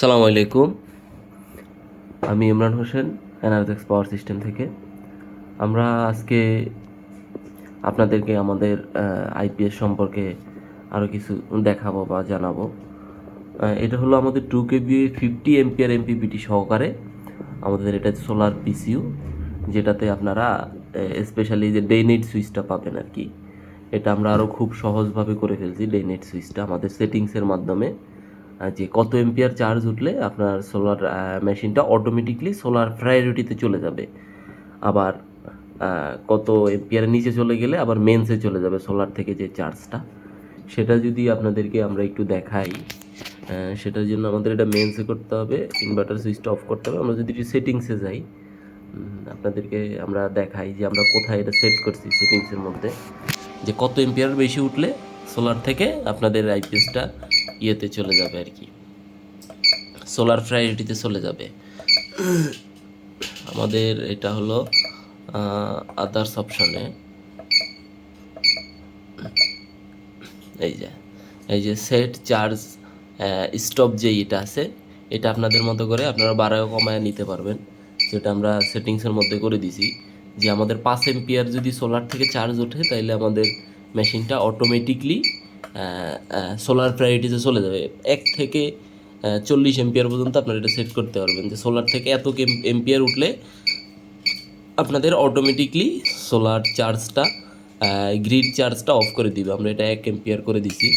সালামু আলাইকুম। আমি Imran Hossain Energex power system থেকে। আমরা আজকে আপনাদেরকে আমাদের আইপিএস সম্পর্কে আরও কিছু দেখাবো বা জানাব। এটা হলো আমাদের two KB fifty MPR MPPT সহকারে আমাদের এটা সোলার পিসিউ যেটাতে আপনারা স্পেশালি যে ডে নাইট সুইচটা পাবেন আর কি। এটা আমরা আরও খুব সহজভাবে করে ফেলছি ডে নাইট সুইচটা আমাদের সেটিংসের মাধ্যমে। যে কত এম্পিয়ার চার্জ উঠলে আপনার সোলার মেশিনটা অটোমেটিকলি সোলার প্রায়োরিটিতে চলে যাবে। আবার কত এম্পিয়ারের নিচে চলে গেলে আবার মেন্সে চলে যাবে সোলার থেকে যে চার্জটা সেটা যদি আপনাদেরকে আমরা একটু দেখাই সেটার জন্য আমাদের এটা মেন্সে করতে হবে ইনভার্টার সুইচটা অফ করতে হবে। আমরা যদি একটু সেটিংসে যাই আপনাদেরকে আমরা দেখাই যে আমরা কোথায় এটা সেট করছি সেটিংসের মধ্যে। যে কত এম্পিয়ার বেশি উঠলে সোলার থেকে আপনাদের আইপিএসটা ইয়েতে চলে যাবে আর কি। সোলার প্রায়োরিটিতে চলে যাবে। আমাদের এটা হলো আদার্স অপশনে এই যে এই যে সেট চার্জ স্টপ যে এটা আছে, এটা আপনাদের মতো করে আপনারা বাড়ায় কমায় নিতে পারবেন। যেটা আমরা সেটিংসের মধ্যে করে দিছি। যে আমাদের পাঁচ এম্পিয়ার যদি সোলার থেকে চার্জ ওঠে তাহলে আমাদের মেশিনটা অটোমেটিকলি সোলার প্রায়োরিটিতে চলে যাবে। এক থেকে চল্লিশ এম্পিয়ার পর্যন্ত আপনারা এটা সেট করতে পারবেন। যে সোলার থেকে এত এম্পিয়ার উঠলে আপনাদের অটোমেটিকলি সোলার চার্জটা গ্রিড চার্জটা অফ করে দিবে। আমরা এটা এক এম্পিয়ার করে দিছি।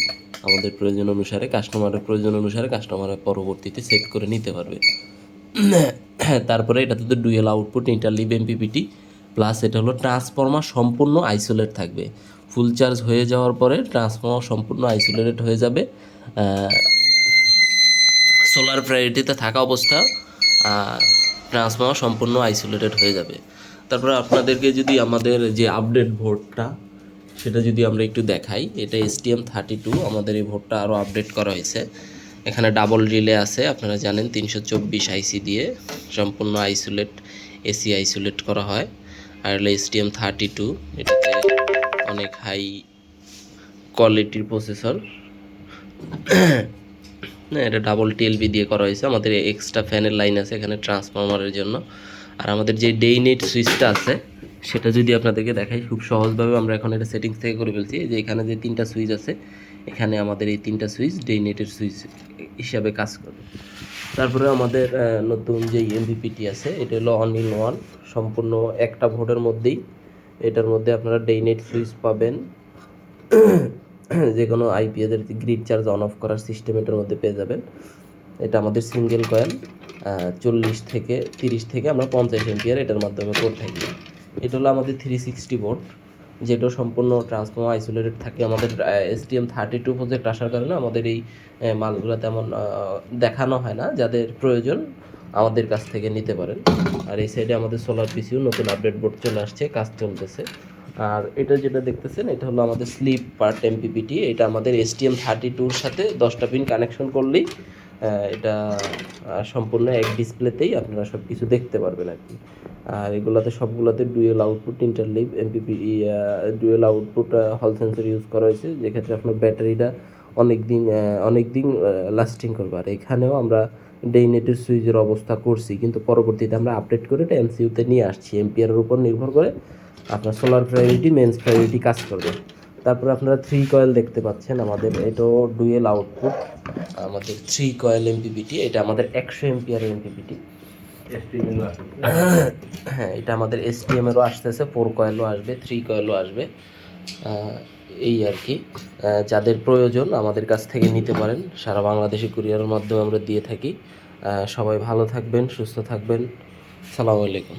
আমাদের প্রয়োজন অনুসারে কাস্টমারের প্রয়োজন অনুসারে কাস্টমারের পরবর্তীতে সেট করে নিতে পারবে। তারপরে এটাতে তো dual output interleave MPPT plus এটা হলো ট্রান্সফর্মার সম্পূর্ণ আইসোলেট থাকবে। ফুল চার্জ হয়ে যাওয়ার পরে ট্রান্সফর্মার সম্পূর্ণ আইসোলেটেড হয়ে যাবে। সোলার প্রায়োরিটিতে থাকা অবস্থা ট্রান্সফর্মার সম্পূর্ণ আইসোলেটেড হয়ে যাবে। তারপরে আপনাদেরকে যদি আমাদের যে আপডেট ভোটটা, সেটা যদি আমরা একটু দেখাই, এটা এসটিএম থার্টি টু আমাদের এই ভোটটা আরও আপডেট করা হয়েছে। এখানে ডাবল রিলে আছে, আপনারা জানেন, তিনশো চব্বিশ আইসি দিয়ে সম্পূর্ণ আইসোলেট এসি আইসোলেট করা হয়। আর হলো এসটিএম থার্টি টু এটাতে অনেক হাই কোয়ালিটির প্রসেসর না এটা ডাবল টিএলবি দিয়ে করা হয়েছে। আমাদের এক্সট্রা ফ্যানের লাইন আছে এখানে ট্রান্সফরমারের জন্য। আর আমাদের যে ডেই নেট সুইচটা আছে, সেটা যদি আপনাদেরকে দেখাই, খুব সহজভাবে আমরা এখন এটা সেটিংস থেকে করে ফেলছি। যে এখানে যে তিনটা সুইচ আছে, এখানে আমাদের এই তিনটা সুইচ ডেই নেটের সুইচ হিসাবে কাজ করবে তারপরে আমাদের নতুন যে এমভিপিটি আছে, এটা হলো অন ইন ওয়ান সম্পূর্ণ একটা ভোটের মধ্যেই। এটার মধ্যে আপনারা ডেই নেট সুইচ পাবেন যে কোনো আইপিএদের গ্রিড চার্জ অন অফ করার সিস্টেম এটার মধ্যে পেয়ে যাবেন। এটা আমাদের সিঙ্গেল কয়েল চল্লিশ থেকে তিরিশ থেকে আমরা পঞ্চাশ এম্পিয়ার এটার মাধ্যমে করে থাকি। এটা হলো আমাদের থ্রি সিক্সটি ভোল্ট যেটা সম্পূর্ণ ট্রান্সফর্মার আইসোলেটেড থাকে। আমাদের এসটিএম থার্টি টু প্রজেক্ট আসার কারণে আমাদের এই মালগুলো তেমন দেখানো হয় না। যাদের প্রয়োজন আমাদের কাছ থেকে নিতে পারেন। আর এই সাইডে আমাদের সোলার পিসিউ নতুন আপডেট বোর্ড চলে আসছে, কাজ চলতেছে। আর এটা যেটা দেখতেছেন, এটা হলো আমাদের স্লিপ পার্ট এমপিপিটি এটা আমাদের এসটিএম থার্টি টুর সাথে দশটা পিন কানেকশন করলেই এটা সম্পূর্ণ এক ডিসপ্লেতেই আপনারা সব কিছু দেখতে পারবেন আর কি। আর এগুলোতে সবগুলোতে dual output interleave MPP dual output Hall sensor use করা হয়েছে। যেক্ষেত্রে আপনার ব্যাটারিটা অনেক দিন অনেক দিন লাস্টিং করবে। আর এখানেও আমরা ডেই নেটের সুইচের অবস্থা করছি, কিন্তু পরবর্তীতে আমরা আপডেট করে এটা এমসিউতে নিয়ে আসছি। এমপিআরের উপর নির্ভর করে আপনার সোলার প্রায়োরিটি মেন্স প্রায়োরিটি কাজ করবে। তারপরে আপনারা থ্রি কয়েল দেখতে পাচ্ছেন আমাদের, এটাও ডুয়েল আউটপুট আমাদের থ্রি কয়েল এমপিপিটি এটা আমাদের একশো এমপিআর এমপিপিটি হ্যাঁ এটা আমাদের এসটিএম এরও আসতেছে ফোর কয়েলও আসবে থ্রি কয়েলও আসবে। এই আর কি। যাদের প্রয়োজন আমাদের কাছ থেকে নিতে পারেন। সারা বাংলাদেশে কুরিয়ারের মাধ্যমে আমরা দিয়ে থাকি। সবাই ভালো থাকবেন, সুস্থ থাকবেন। সালামু আলাইকুম।